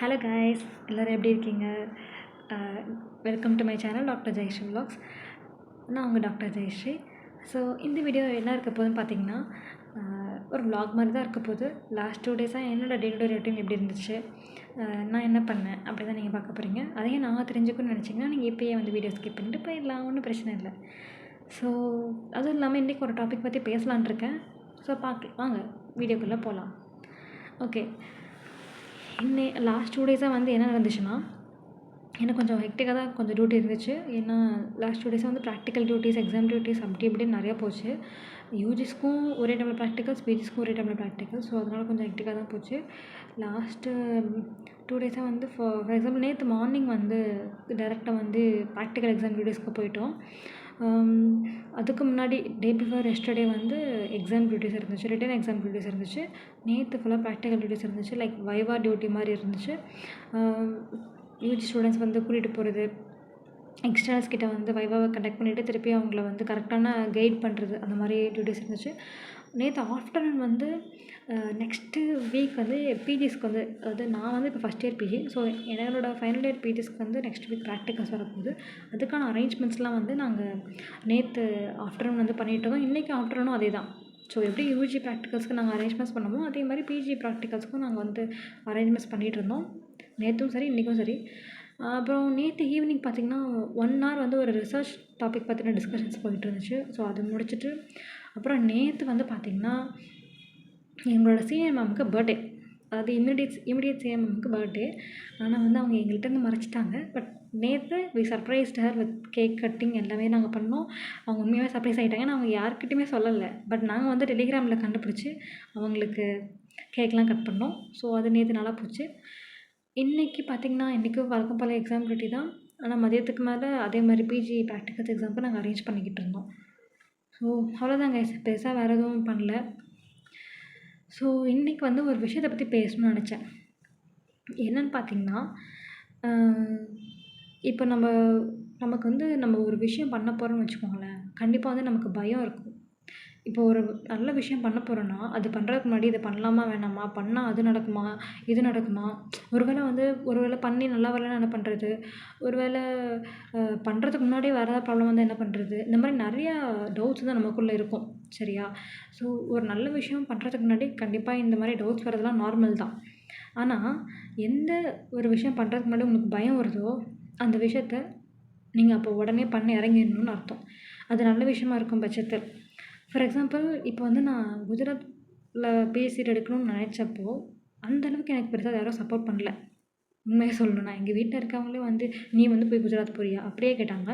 Hello guys எல்லோரும் எப்படி இருக்கீங்க? Welcome to my channel doctor Jayashree vlogs நான் உங்கள் டாக்டர் ஜெயஸ்ரீ ஸோ இந்த வீடியோ என்ன இருக்க போகுதுன்னு பார்த்தீங்கன்னா ஒரு வ்ளாக் மாதிரி தான் இருக்க போது லாஸ்ட் டூ டேஸாக என்னோடய டே டு டே ரொட்டீன் எப்படி இருந்துச்சு? நான் என்ன பண்ணேன்? அப்படி தான் நீங்கள் பார்க்க போகிறீங்க அதையும் நான் தெரிஞ்சுக்கணும்னு நினச்சிங்கன்னா நீங்கள் இப்போயே வந்து வீடியோ ஸ்கிப் பண்ணிட்டு போயிடலாம். ஒன்றும் பிரச்சனை இல்லை. ஸோ அதுவும் இல்லாமல் இன்றைக்கி ஒரு டாபிக் பற்றி பேசலான் இருக்கேன். ஸோ பார்க்க வாங்க வீடியோக்குள்ளே போகலாம் ஓகே இன்னே லாஸ்ட் டூ டேஸாக வந்து என்ன நடந்துச்சுன்னா எனக்கு கொஞ்சம் ஹெக்டிக்காக தான் கொஞ்சம் டியூட்டி இருந்துச்சு. ஏன்னா லாஸ்ட் டூ டேஸாக வந்து ப்ராக்டிக்கல் டியூட்டிஸ் எக்ஸாம் டியூட்டிஸ் அப்படி இப்படின்னு நிறையா போச்சு. யூஜிஸ்க்கும் ஒரே டைமில் ப்ராக்டிக்கல் பிஜிஸ்க்கும் ஒரே டைமில் ப்ராக்டிக்கல் ஸோ அதனால் கொஞ்சம் ஹெக்டிக்காக தான் போச்சு. லாஸ்ட்டு டூ டேஸாக வந்து ஃபார் ஃபார் எக்ஸாம்பிள் நேற்று மார்னிங் வந்து டேரெக்டாக வந்து ப்ராக்டிக்கல் எக்ஸாம் டியூட்டிஸ்க்கு போயிட்டோம். அதுக்கு முன்னாடி டே பிஃபோர் எஸ்டர்டே வந்து எக்ஸாம் டியூட்டிஸ் இருந்துச்சு ரிட்டன் எக்ஸாம் டியூட்டிஸ் இருந்துச்சு. நேற்று ஃபுல்லாக ப்ராக்டிக்கல் டியூட்டிஸ் இருந்துச்சு லைக் வைவா டியூட்டி மாதிரி இருந்துச்சு. யூஜி ஸ்டூடெண்ட்ஸ் வந்து கூட்டிகிட்டு போகிறது எக்ஸ்டர்னல்ஸ் கிட்ட வந்து வைவாவை கண்டக்ட் பண்ணிவிட்டு திருப்பி அவங்கள வந்து கரெக்டான கைட் பண்ணுறது அந்த மாதிரி டியூட்டிஸ் இருந்துச்சு. நேற்று ஆஃப்டர்நூன் வந்து நெக்ஸ்ட்டு வீக் வந்து பிஜிஸ்க்கு வந்து அதாவது நான் வந்து இப்போ ஃபஸ்ட் இயர் பிஜி ஸோ என்னோட ஃபைனல் இயர் பிஜிஸ்க்கு வந்து நெக்ஸ்ட் வீக் ப்ராக்டிகல்ஸ் வரப்போகுது. அதுக்கான அரேஞ்ச்மெண்ட்ஸ்லாம் வந்து நாங்கள் நேற்று ஆஃப்டர்நூன் வந்து பண்ணிட்டு இன்றைக்கி ஆஃப்டர்நூனும் அதே தான். ஸோ எப்படி யூஜி ப்ராக்டிகல்ஸ்க்கு நாங்கள் அரேஞ்ச்மெண்ட்ஸ் பண்ணோமோ அதே மாதிரி பிஜி ப்ராக்டிகல்ஸ்க்கும் நாங்கள் வந்து அரேஞ்ச்மெண்ட்ஸ் பண்ணிகிட்டு இருந்தோம். நேற்றும் சரி இன்றைக்கும் சரி. அப்புறம் நேற்று ஈவினிங் பார்த்திங்கன்னா ஒன் ஹவர் வந்து ஒரு ரிசர்ச் டாபிக் பற்றின டிஸ்கஷன்ஸ் போயிட்டு இருந்துச்சு. ஸோ அது முடிச்சுட்டு அப்புறம் நேற்று வந்து பார்த்திங்கன்னா எங்களோட சீனியர் மேமுக்கு பர்த்டே அதாவது இமிடியட் இமிடியட் சீனியர் மேமுக்கு பர்த்டே ஆனால் வந்து அவங்க எங்கள்கிட்ட மறைச்சிட்டாங்க. பட் நேற்று we surprised her with cake cutting எல்லாமே நாங்கள் பண்ணோம். அவங்க உண்மையாகவே சர்ப்ரைஸ் ஆகிட்டாங்க நான் அவங்க யார்கிட்டையுமே சொல்லலை. பட் நாங்கள் வந்து டெலிகிராமில் கண்டுபிடிச்சி அவங்களுக்கு கேக்லாம் கட் பண்ணோம். ஸோ அது நேற்று நல்லா போச்சு. இன்றைக்கி பார்த்திங்கன்னா இன்றைக்கும் வழக்கம் போல் எக்ஸாம் டியூட்டி தான். ஆனால் மதியத்துக்கு மேலே அதே மாதிரி பிஜி ப்ராக்டிகல்ஸ் எக்ஸாமுக்கு நாங்கள் அரேஞ்ச் பண்ணிக்கிட்டு இருந்தோம். ஸோ அவ்வளோதாங்க பெருசாக வேறு எதுவும் பண்ணல. ஸோ இன்றைக்கி வந்து ஒரு விஷயத்தை பற்றி பேசணும்னு நினச்சேன். என்னன்னு பார்த்தீங்கன்னா இப்போ நம்ம நமக்கு வந்து நம்ம ஒரு விஷயம் பண்ண போகிறோம்னு வச்சுக்கோங்களேன். கண்டிப்பாக வந்து நமக்கு பயம் இருக்கும். இப்போ ஒரு நல்ல விஷயம் பண்ண போகிறோன்னா அது பண்ணுறதுக்கு முன்னாடி இதை பண்ணலாமா வேணாமா? பண்ணால் அது நடக்குமா? இது நடக்குமா? ஒருவேளை வந்து ஒருவேளை பண்ணி நல்லா வரலன்னா என்ன பண்ணுறது ஒருவேளை பண்ணுறதுக்கு முன்னாடியே வேறு ஏதாவது ப்ராப்ளம் வந்தால் என்ன பண்ணுறது இந்த மாதிரி நிறையா டவுட்ஸ் தான் நமக்குள்ளே இருக்கும் சரியா? ஸோ ஒரு நல்ல விஷயம் பண்ணுறதுக்கு முன்னாடி கண்டிப்பாக இந்த மாதிரி டவுட்ஸ் வரதெல்லாம் நார்மல் தான். ஆனால் எந்த ஒரு விஷயம் பண்ணுறதுக்கு முன்னாடி உங்களுக்கு பயம் வருதோ அந்த விஷயத்த நீங்கள் அப்போ உடனே பண்ணி இறங்கிடணும்னு அர்த்தம். அது நல்ல விஷயமா இருக்கும் பட்சத்தில். ஃபார் எக்ஸாம்பிள் இப்போ வந்து நான் குஜராத்தில் பிஎஸ்சி எடுக்கணும்னு நினச்சப்போ அந்தளவுக்கு எனக்கு பெருசாக யாரும் சப்போர்ட் பண்ணல. உண்மையாக சொல்லணும்னா எங்கள் வீட்டில் இருக்கவங்களே வந்து நீ வந்து போய் குஜராத் போறியா? அப்படியே கேட்டாங்க.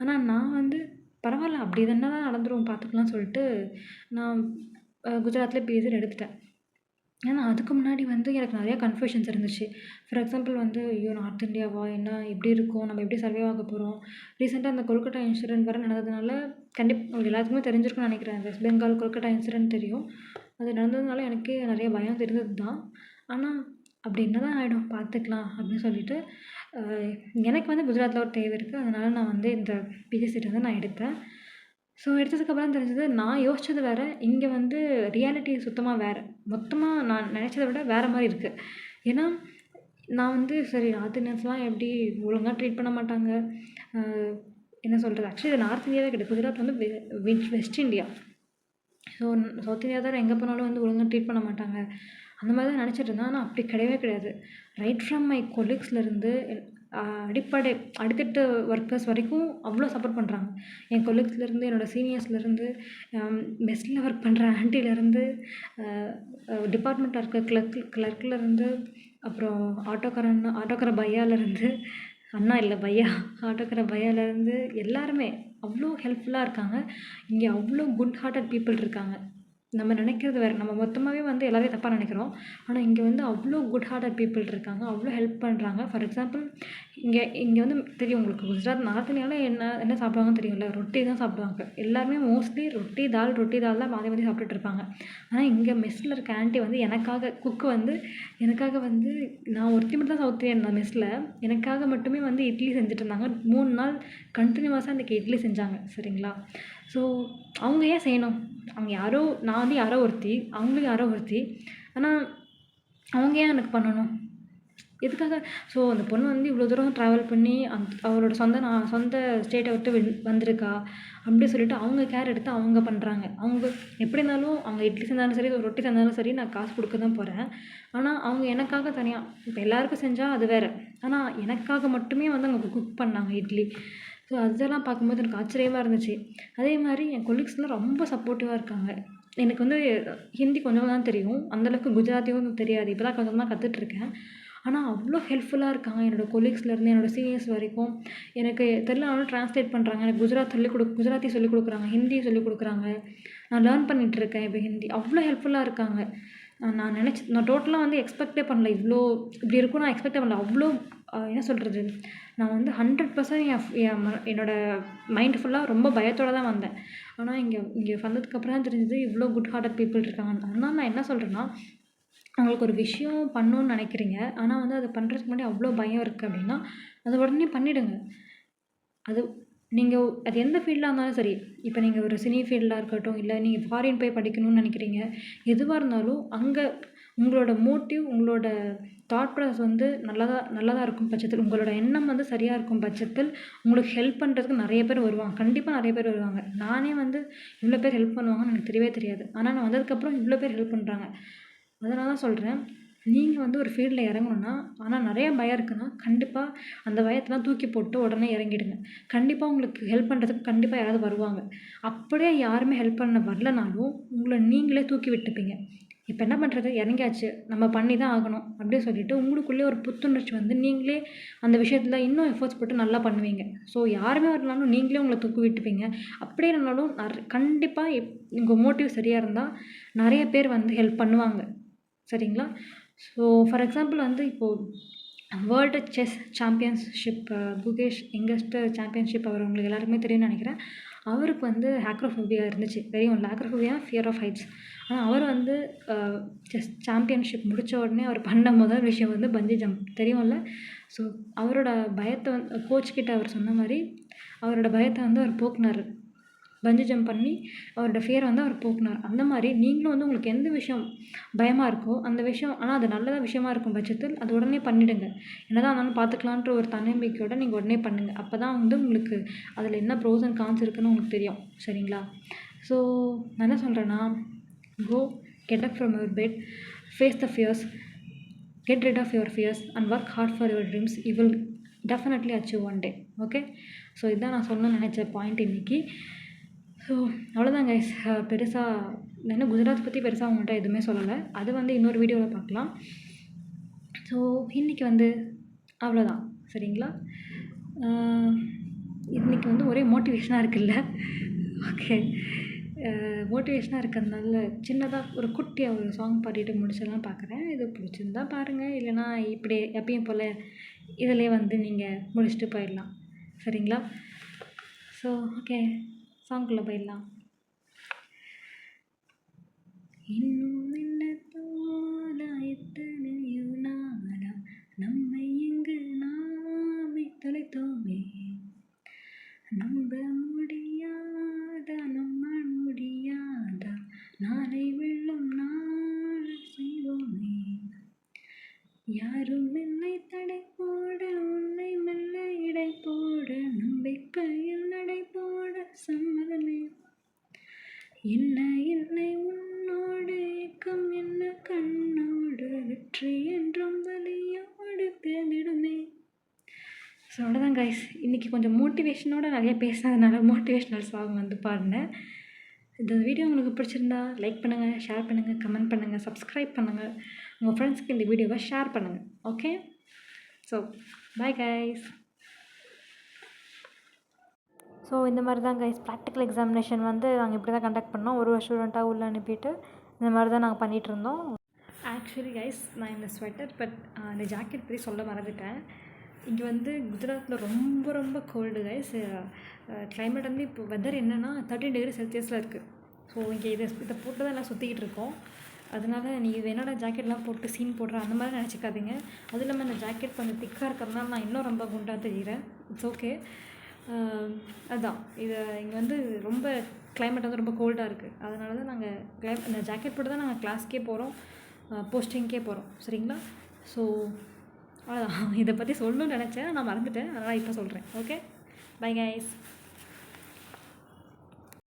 ஆனால் நான் வந்து பரவாயில்ல அப்படி தானே தான் நடந்துரும் பார்த்துக்கலாம் சொல்லிட்டு நான் குஜராத்தில் பிஎஸ்சி எடுத்துட்டேன். ஏன்னா அதுக்கு முன்னாடி வந்து எனக்கு நிறையா கன்ஃபியூஷன்ஸ் இருந்துச்சு. ஃபார் எக்ஸாம்பிள் வந்து ஐயோ நார்த் இந்தியாவா என்ன? எப்படி இருக்கும்? நம்ம எப்படி சர்வே ஆக போகிறோம் ரீசெண்டாக அந்த கொல்கட்டா இன்சிடென்ட் வர நடந்ததுனால கண்டிப்பாக உங்களுக்கு எல்லாத்துக்குமே தெரிஞ்சிருக்கும்னு நினைக்கிறேன். வெஸ்ட் பெங்கால் கொல்கட்டா இன்சிடென்ட் தெரியும். அது நடந்ததுனால எனக்கு நிறைய பயம் தெரிஞ்சது தான் ஆனால் அப்படி என்ன தான் ஆகிடும் பார்த்துக்கலாம் அப்படின்னு சொல்லிட்டு எனக்கு வந்து குஜராத்தில் ஒரு தேவை இருக்குது அதனால் நான் வந்து இந்த பிஜி சீட் வந்து நான் எடுத்தேன். ஸோ எடுத்ததுக்கப்புறம் தெரிஞ்சது நான் யோசித்தது வேறு இங்கே வந்து ரியாலிட்டி சுத்தமாக வேறு. மொத்தமாக நான் நினச்சத விட வேறு மாதிரி இருக்குது ஏன்னா நான் வந்து சரி நார்த் இந்தியன்ஸ்லாம் எப்படி ஒழுங்காக ட்ரீட் பண்ண மாட்டாங்க? என்ன சொல்கிறது ஆக்சுவலி நார்த் இந்தியாவே கிடையாது. குஜராத் வந்து வெ west India. So south India தான் எங்கே போனாலும் வந்து ஒழுங்காக ட்ரீட் பண்ண மாட்டாங்க. அந்த மாதிரி தான் நினச்சிட்டு இருந்தேன். ஆனால் அப்படி கிடையவே கிடையாது. ரைட் ஃப்ரம் மை கொலீக்ஸ்லேருந்து அடிப்படை அடுத்தட்டு ஒர்க்கர்ஸ் வரைக்கும் அவ்வளோ சப்போர்ட் பண்ணுறாங்க என் கொலீக்ஸ்லேருந்து என்னோடய சீனியர்ஸ்லேருந்து மெஸ்ஸில் ஒர்க் பண்ணுற ஆண்டிலேருந்து டிபார்ட்மெண்ட்டில் இருக்க கிளர்க் கிளர்க்லேருந்து அப்புறம் ஆட்டோக்கார ஆட்டோக்கார பையாலேருந்து அண்ணா இல்லை பையா ஆட்டோக்கிற பையாலேருந்து எல்லாருமே அவ்வளோ ஹெல்ப்ஃபுல்லாக இருக்காங்க. இங்கே அவ்வளோ குட் ஹார்ட்டட் பீப்புள் இருக்காங்க. நம்ம நினைக்கிறது வேறு நம்ம மொத்தமாகவே வந்து எல்லாரையும் தப்பாக நினைக்கிறோம். ஆனால் இங்கே வந்து அவ்வளோ குட் ஹார்ட்டட் பீப்புள் இருக்காங்க அவ்வளோ ஹெல்ப் பண்ணுறாங்க ஃபார் எக்ஸாம்பிள் இங்கே இங்கே வந்து தெரியும் உங்களுக்கு. குஜராத் நார்த் இந்தியாவில் என்ன என்ன சாப்பிடுவாங்கன்னு தெரியும்ல? ரொட்டி தான் சாப்பிடுவாங்க. எல்லாருமே மோஸ்ட்லி ரொட்டி தால் ரொட்டி தால் தான் மாற்றி மாற்றி சாப்பிட்டுட்டு இருப்பாங்க. ஆனால் இங்கே மெஸ்ஸில் இருக்க ஆண்டி வந்து எனக்காக குக்கு வந்து எனக்காக வந்து நான் ஒருத்தி மட்டும் தான் சவுத் இந்தியன் நான் மெஸ்ஸில் எனக்காக மட்டுமே வந்து இட்லி செஞ்சுட்டு இருந்தாங்க. மூணு நாள் கண்டினியூவஸாக அன்றைக்கி இட்லி செஞ்சாங்க. சரிங்களா? ஸோ அவங்க ஏன் செய்யணும்? அவங்க யாரோ நான் வந்து யாரோ ஒருத்தி அவங்களும் யாரோ ஒருத்தி. ஆனால் அவங்க ஏன் எனக்கு பண்ணணும்? எதுக்காக? ஸோ அந்த பொண்ணு வந்து இவ்வளோ தூரம் ட்ராவல் பண்ணி அந் அவளோட சொந்த நான் சொந்த ஸ்டேட்டை விட்டு வெள் வந்திருக்கா? அப்படி சொல்லிட்டு அவங்க கேர் எடுத்து அவங்க பண்ணுறாங்க அவங்க எப்படி இருந்தாலும் அவங்க இட்லி செஞ்சாலும் சரி ஒரு ரொட்டி செஞ்சாலும் சரி நான் காசு கொடுக்க தான் போகிறேன் ஆனால் அவங்க எனக்காக தனியாக இப்போ எல்லாருக்கும் செஞ்சால் அது வேறு. ஆனால் எனக்காக மட்டுமே வந்து அவங்க குக் பண்ணாங்க இட்லி. ஸோ அதெல்லாம் பார்க்கும்போது எனக்கு ஆச்சரியமாக இருந்துச்சு. அதே மாதிரி என் கொலீக்ஸ்லாம் ரொம்ப சப்போர்ட்டிவாக இருக்காங்க. எனக்கு வந்து ஹிந்தி கொஞ்சம் தான் தெரியும். அந்தளவுக்கு குஜராத்தியும் தெரியாது. இப்போ தான் கொஞ்சம் கொஞ்சமாக கற்றுட்ருக்கேன் ஆனால் அவ்வளோ ஹெல்ப்ஃபுல்லாக இருக்காங்க. என்னோடய கொலீக்ஸ்லேருந்து என்னோடய சீனியர்ஸ் வரைக்கும். எனக்கு தெரியலனாலும் ட்ரான்ஸ்லேட் பண்ணுறாங்க எனக்கு குஜராத் சொல்லிக் கொடு குஜராத்தி சொல்லிக் கொடுக்குறாங்க. ஹிந்தி சொல்லிக் கொடுக்குறாங்க. நான் லேர்ன் பண்ணிகிட்ருக்கேன் இப்போ ஹிந்தி. அவ்வளோ ஹெல்ப்ஃபுல்லாக இருக்காங்க. நான் நினச்சி நான் டோட்டலாக வந்து எக்ஸ்பெக்டே பண்ணல. இவ்வளோ இப்படி இருக்கும் நான் எக்ஸ்பெக்டே பண்ணல. அவ்வளோ என்ன சொல்கிறது நான் வந்து ஹண்ட்ரட் பர்சன்ட் என் என்னோடய மைண்ட் ஃபுல்லாக ரொம்ப பயத்தோடு தான் வந்தேன். ஆனால் இங்கே இங்கே வந்ததுக்கப்புறம் தான் தெரிஞ்சது இவ்வளோ குட் ஹார்ட்டட் பீப்புள் இருக்காங்க அதனால் நான் என்ன சொல்கிறேன்னா அவங்களுக்கு ஒரு விஷயம் பண்ணணுன்னு நினைக்கிறீங்க. ஆனால் வந்து அதை பண்ணுறதுக்கு முன்னாடி அவ்வளோ பயம் இருக்குது அப்படின்னா அதை உடனே பண்ணிவிடுங்க அது நீங்கள் அது எந்த ஃபீல்டாக இருந்தாலும் சரி இப்போ நீங்கள் ஒரு சினி ஃபீல்டாக இருக்கட்டும் இல்லை நீங்கள் ஃபாரின் போய் படிக்கணும்னு நினைக்கிறீங்க எதுவாக இருந்தாலும் அங்கே உங்களோட மோட்டிவ் உங்களோட தாட் ப்ராசஸ் வந்து நல்லதாக நல்லதாக இருக்கும் பட்சத்தில் உங்களோட எண்ணம் வந்து சரியாக இருக்கும் பட்சத்தில் உங்களுக்கு ஹெல்ப் பண்ணுறதுக்கு நிறைய பேர் வருவாங்க. கண்டிப்பாக நிறைய பேர் வருவாங்க. நானே வந்து இவ்வளோ பேர் ஹெல்ப் பண்ணுவாங்கன்னு எனக்கு தெரியவே தெரியாது. ஆனால் நான் வந்ததுக்கப்புறம் இவ்வளோ பேர் ஹெல்ப் பண்ணுறாங்க அதனால தான் சொல்கிறேன் நீங்கள் வந்து ஒரு ஃபீல்டில் இறங்கணுன்னா ஆனால் நிறைய பயம் இருக்குன்னா கண்டிப்பாக அந்த பயத்தெலாம் தூக்கி போட்டு உடனே இறங்கிடுங்க. கண்டிப்பாக உங்களுக்கு ஹெல்ப் பண்ணுறதுக்கு கண்டிப்பாக யாராவது வருவாங்க. அப்படியே யாருமே ஹெல்ப் பண்ண வரலனாலும் உங்களை நீங்களே தூக்கி விட்டுப்பீங்க. இப்போ என்ன பண்ணுறது இறங்கியாச்சு. நம்ம பண்ணி தான் ஆகணும் அப்படியே சொல்லிவிட்டு உங்களுக்குள்ளே ஒரு புத்துணர்ச்சி வந்து நீங்களே அந்த விஷயத்தில் இன்னும் எஃபர்ட்ஸ் போட்டு நல்லா பண்ணுவீங்க. ஸோ யாருமே வரலாலும் நீங்களே உங்களை தூக்கி விட்டுப்பீங்க. அப்படியே இருந்தாலும் நிற கண்டிப்பாக எப் உங்கள் மோட்டிவ் சரியாக இருந்தால் நிறைய பேர் வந்து ஹெல்ப் பண்ணுவாங்க. சரிங்களா? ஸோ ஃபார் எக்ஸாம்பிள் வந்து இப்போது world chess championship Gukesh youngest championship அவர் உங்களுக்கு எல்லாருக்குமே தெரியும்னு நினைக்கிறேன். அவருக்கு வந்து ஹேக்ரோஃபோபியா இருந்துச்சு. தெரியும்ல ஹேக்ரோஃபோபியா ஃபியர் ஆஃப் ஹைட்ஸ் ஆனால் அவர் வந்து செஸ் சாம்பியன்ஷிப் முடித்த உடனே அவர் பண்ண முதல் விஷயம் வந்து பஞ்சி ஜம்ப் தெரியும்ல? ஸோ அவரோட பயத்தை வந்து கோச் கிட்ட அவர் சொன்ன மாதிரி அவரோட பயத்தை வந்து அவர் போக்குனார். பஞ்சு ஜம்ப் பண்ணி அவரோட ஃபியரை வந்து அவர் போக்குனார். அந்த மாதிரி நீங்களும் வந்து உங்களுக்கு எந்த விஷயம் பயமாக இருக்கோ அந்த விஷயம் ஆனால் அது நல்லதாக விஷயமா இருக்கும் பட்சத்தில் அது உடனே பண்ணிவிடுங்க என்னதான் இருந்தாலும் பார்த்துக்கலான்ற ஒரு தன்னம்பிக்கையோட நீங்கள் உடனே பண்ணுங்கள் அப்போ தான் வந்து உங்களுக்கு அதில் என்ன ப்ரோஸ் அண்ட் கான்ஸ் இருக்குன்னு உங்களுக்கு தெரியும். சரிங்களா? ஸோ நான் என்ன சொல்கிறேன்னா go get up from your bed face the fears get rid of your fears and work hard for your dreams you will definitely achieve one day okay so இதுதான் நான் சொல்லணும்னு நினச்ச பாயிண்ட் இன்றைக்கி ஸோ அவ்வளோதாங்க guys பெருசாக என்ன குஜராத் பற்றி பெருசாக உங்கள்கிட்ட எதுவுமே சொல்லலை. அது வந்து இன்னொரு வீடியோவில் பார்க்கலாம் ஸோ இன்றைக்கி வந்து அவ்வளோதான் சரிங்களா? இன்றைக்கி வந்து ஒரே மோட்டிவேஷனாக இருக்குல்ல? ஓகே மோட்டிவேஷனாக இருக்கிறதுனால சின்னதாக ஒரு குட்டியாக ஒரு சாங் பாடிட்டு முடிச்செல்லாம் பார்க்குறேன் இது பிடிச்சிருந்தா பாருங்கள் இல்லைனா இப்படி எப்பயும் போல் இதிலே வந்து நீங்கள் முடிச்சுட்டு போயிடலாம். சரிங்களா? ஸோ ஓகே சாங்குள்ளே போயிடலாம். இன்னும் என்ன தோதா எத்தனையோ நாளா நம்மை எங்கு நாமே தொலைத்தோமே. நம்ப என்ன என்னை உன்னோடு ஏக்கம் என்ன கண்ணோடு வெற்றி என்றும் வலியோடு தேர்ந்திடுமே ஸோ அவ்வளோதான் கைஸ் இன்றைக்கி கொஞ்சம் மோட்டிவேஷனோட நிறைய பேசினதுனால மோட்டிவேஷ்னல் சாங் வந்து பாடினேன். இந்த வீடியோ உங்களுக்கு பிடிச்சிருந்தா லைக் பண்ணுங்கள் ஷேர் பண்ணுங்கள் கமெண்ட் பண்ணுங்கள் சப்ஸ்கிரைப் பண்ணுங்கள் உங்கள் ஃப்ரெண்ட்ஸ்க்கு இந்த வீடியோவை ஷேர் பண்ணுங்கள் okay so bye guys so இந்த மாதிரி தான் கைஸ் ப்ராக்டிக்கல் எக்ஸாமினேஷன் வந்து நாங்கள் இப்படி தான் கண்டக்ட் பண்ணோம். ஒரு ஸ்டூடெண்ட்டாக உள்ளே அனுப்பிட்டு இந்த மாதிரி தான் நாங்கள் பண்ணிகிட்டு இருந்தோம். ஆக்சுவலி கைஸ் நான் இந்த ஸ்வெட்டர் பட் இந்த ஜாக்கெட் பற்றி சொல்ல மறந்துட்டேன். இங்கே வந்து குஜராத்தில் ரொம்ப ரொம்ப கோல்டு கைஸ் கிளைமேட் வந்து இப்போ வெதர் என்னென்னா தேர்ட்டின் டிகிரி செல்சியஸில் இருக்குது ஸோ இங்கே இதை இதை போட்டு தான் எல்லாம் சுற்றிக்கிட்டு இருக்கோம். அதனால நீங்கள் என்னடா ஜாக்கெட்லாம் போட்டு சீன் போடுற? அந்த மாதிரி நினச்சிக்காதீங்க. அதுவும் இல்லாமல் இந்த ஜாக்கெட் கொஞ்சம் திக்காக இருக்கிறதுனால நான் இன்னும் ரொம்ப குண்டாக தெரிகிறேன் இட்ஸ் ஓகே அதுதான் இதை இங்கே வந்து ரொம்ப கிளைமேட் வந்து ரொம்ப கோல்டாக இருக்குது அதனால தான் நாங்கள் கிளை இந்த ஜாக்கெட் போட்டு தான் நாங்கள் கிளாஸ்க்கே போகிறோம் போஸ்டிங்க்கே போகிறோம் சரிங்களா? ஸோ அவ்வளோதான் இதை பற்றி சொல்லணும்னு நினச்சேன். நான் மறந்துட்டேன். அதனால் இப்போ சொல்கிறேன் ஓகே பை கைஸ்